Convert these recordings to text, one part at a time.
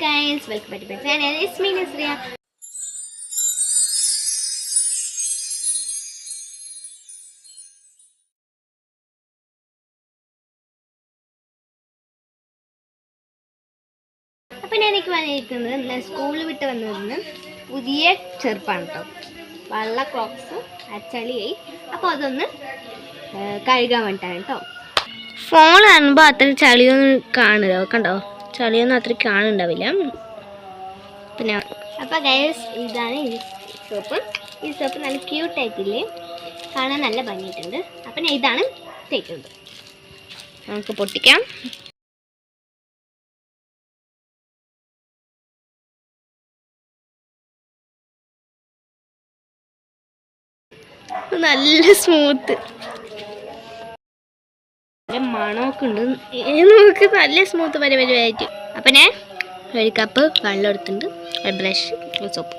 Guys welcome back to channel it's me Nazriya അപ്പം ഞാൻ എനിക്ക് വന്നിരിക്കുന്നത് ഇന്ന് സ്കൂളിൽ വിട്ട് വന്നതിന് പുതിയ ചെറുപ്പാണ് കേട്ടോ വള്ള ക്രോക്സ് അച്ചളിയായി അപ്പോൾ അതൊന്ന് കഴുകാൻ വേണ്ടിയിട്ടാണ് കേട്ടോ ഫോൺ കാണുമ്പോൾ അത്ര ചളിയൊന്നും കാണില്ല കണ്ടോ? ചളിയൊന്നും അത്ര കാണുന്നുണ്ടാവില്ല. പിന്നെ അപ്പോൾ ഗൈസ് ഇതാണ് ഈ സോപ്പ് ഈ സോപ്പ് നല്ല ക്യൂട്ടായിട്ടില്ലേ കാണാൻ നല്ല ഭംഗിയിട്ടുണ്ട്. അപ്പം ഞാൻ ഇതാണ് തേക്കുന്നത്. നമുക്ക് പൊട്ടിക്കാം. നല്ല സ്മൂത്ത് നല്ല മണമൊക്കെ ഉണ്ട്. നമുക്ക് നല്ല സ്മൂത്ത് പരിപാടിയായിട്ട് അപ്പം ഞാൻ ഒരു കപ്പ് വെള്ളം എടുത്തിട്ടുണ്ട്. ഒരു ബ്രഷ് സോപ്പ്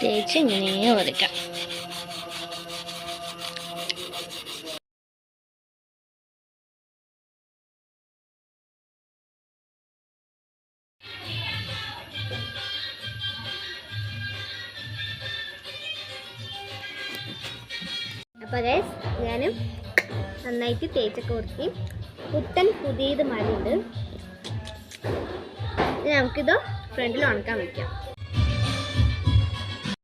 തേച്ച് ഇങ്ങനെ ഒതുക്കാം അപ്പോൾ ഗൈസ് ഞാൻ നന്നായിട്ട് തേച്ചൊക്കെ കൊടുത്തി പുത്തൻ പുതിയത് ഇനി നമുക്കിത് ഫ്രണ്ടിൽ ഉണക്കാൻ വയ്ക്കാം